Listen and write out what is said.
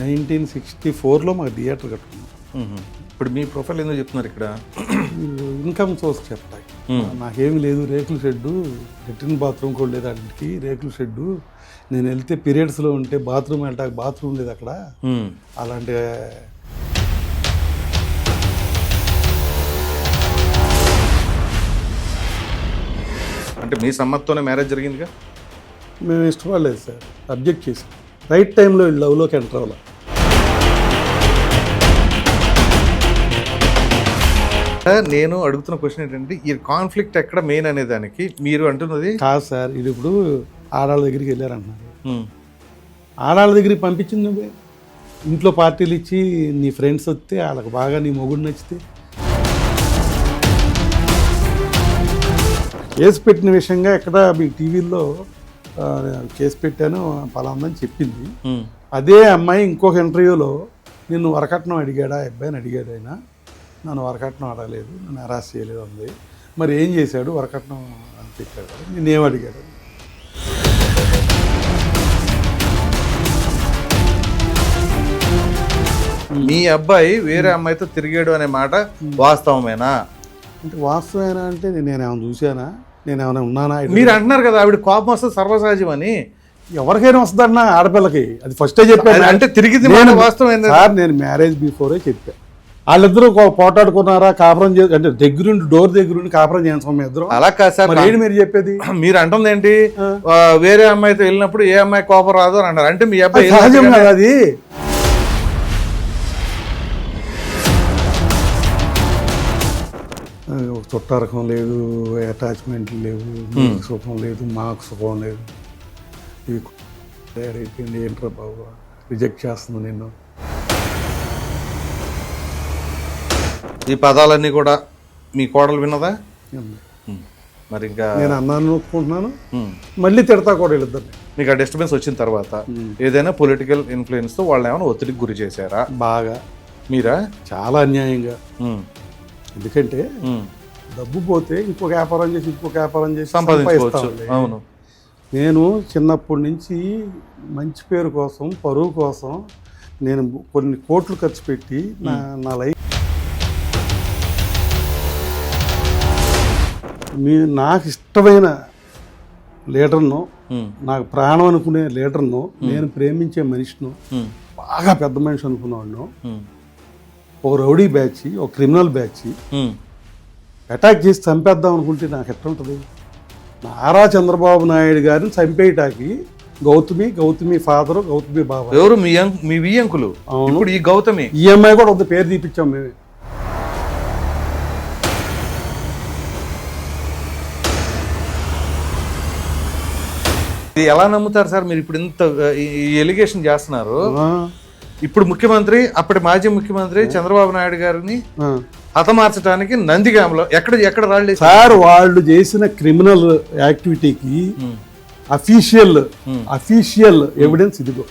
Nineteen sixty ఫోర్లో మాకు theatre కట్టుకున్నాం. ఇప్పుడు మీ ప్రొఫైల్ ఎందుకు చెప్తున్నారు ఇక్కడ. ఇన్కమ్ సోర్స్ చెప్తాయి. నాకేమి లేదు రేకుల షెడ్డు లెట్రిన్ బాత్రూమ్ కూడా లేదు అన్నిటికి రేకుల షెడ్డు. నేను వెళ్తే పీరియడ్స్లో ఉంటే బాత్రూమ్ వెళ్ళటానికి బాత్రూమ్ లేదు అక్కడ. అలాంటి అంటే మీ సమ్మతితోనే మ్యారేజ్ జరిగిందిగా? మేము ఇష్టపడలేదు సార్. అబ్జెక్ట్ చేసాం. రైట్ టైంలో లవ్లోకి ఎంటర్ అవ్వాలి. నేను అడుగుతున్న క్వశ్చన్ ఏంటంటే ఈ కాన్ఫ్లిక్ట్ ఎక్కడ మెయిన్ అనే దానికి మీరు అంటున్నది? కాదు సార్ ఇది ఇప్పుడు ఆడాళ్ళ దగ్గరికి వెళ్ళారంటున్నారు మ్మ్. ఆడాళ్ళ దగ్గరికి పంపించింది నువ్వే. ఇంట్లో పార్టీలు ఇచ్చి నీ ఫ్రెండ్స్ వస్తే వాళ్ళకి బాగా నీ మొగుడు నచ్చితే. కేసు పెట్టిన విషయంగా ఎక్కడ మీ టీవీల్లో కేసు పెట్టాను పలాందని చెప్పింది. అదే అమ్మాయి ఇంకొక ఇంటర్వ్యూలో నిన్ను వరకట్నం అడిగాడా? అబ్బాయిని అడిగాడు ఆయన. నన్ను వరకట్నం అడగలేదు నన్ను హరాస్ చేయలేదు అంది. మరి ఏం చేశాడు? వరకట్నం అని చెప్పాడు నేనేం అడిగాడు? మీ అబ్బాయి వేరే అమ్మాయితో తిరిగాడు అనే మాట వాస్తవమేనా? అంటే వాస్తవేనా అంటే నేను ఏమైనా చూశానా? నేను ఏమైనా ఉన్నానా మీరు అంటున్నారు కదా ఆవిడ కోపం వస్తే సర్వసహజం అని. ఎవరికైనా వస్తుందన్న ఆడపిల్లకి. అది ఫస్టే చెప్పాను. అంటే తిరిగింది నేను వాస్తవం? సార్ నేను మ్యారేజ్ బిఫోరే చెప్పా. వాళ్ళిద్దరూ పోటాడుకున్నారా కాపురం చే అంటే దగ్గరుండి డోర్ దగ్గరుండి కాపురం చేస్తాం మీ ఇద్దరు. అలా కాదు సార్ మరి ఏంటి మీరు చెప్పేది? మీరు అంటుంది ఏంటి? వేరే అమ్మాయితో వెళ్ళినప్పుడు ఏ అమ్మాయి కోపం రాదు అని అన్నారు. అంటే మీ అబ్బాయి సహజం కదా అది. చుట్టారకం లేదు అటాచ్మెంట్ లేవు సుఖం లేదు మాకు సుఖం లేదు. ఈ తయారైపోయింది ఏంట్రా బాబు? రిజెక్ట్ చేస్తుంది నిన్ను. ఈ పదాలన్నీ కూడా మీ కోడలు విన్నదా. మరి ఇంకా నేను అన్నాను ఒప్పుకుంటున్నాను. మళ్ళీ తిడతా కూడా వీళ్ళిద్దరిని. మీకు ఆ డిస్టర్బెన్స్ వచ్చిన తర్వాత ఏదైనా పొలిటికల్ ఇన్ఫ్లుయెన్స్తో వాళ్ళని ఏమైనా ఒత్తిడికి గురి చేశారా? బాగా. మీరా? చాలా అన్యాయంగా. ఎందుకంటే. డబ్బు పోతే ఇంకొక వ్యాపారం చేసి ఇంకొక వ్యాపారం చేసి. అవును నేను చిన్నప్పటి నుంచి మంచి పేరు కోసం పరువు కోసం నేను కొన్ని కోట్లు ఖర్చు పెట్టి నా నా లైఫ్ మీ నాకు ఇష్టమైన లీడర్ను. నాకు ప్రాణం అనుకునే లీడర్ను నేను ప్రేమించే మనిషిను. బాగా పెద్ద మనిషి అనుకున్నాను ఉమ్. ఒక రౌడీ బ్యాచ్ ఒక క్రిమినల్ బ్యాచ్. అటాక్ చేసి చంపేద్దాం అనుకుంటే నాకు ఎట్లా ఉంటుంది నారా చంద్రబాబు నాయుడు గారిని చంపేయటానికి గౌతమి గౌతమి ఫాదరు గౌతమి బాబా ఎవరు? మీ మీ వియ్యంకులు అవును. ఇప్పుడు ఈ గౌతమి. ఈఎంఐ కూడా ఒక పేరు తీపిచ్చాం మేమే. ఇది ఎలా నమ్ముతారు సార్? మీరు ఇప్పుడు ఇంత ఈ ఎలిగేషన్ చేస్తున్నారు. ఇప్పుడు ముఖ్యమంత్రి అప్పటి మాజీ ముఖ్యమంత్రి చంద్రబాబు నాయుడు గారిని. హతమార్చడానికి నందిగామలో ఎక్కడ ఎక్కడ రాళ్ళు? సార్ వాళ్ళు చేసిన క్రిమినల్ యాక్టివిటీకి. అఫీషియల్ అఫీషియల్ ఎవిడెన్స్ ఇదిగో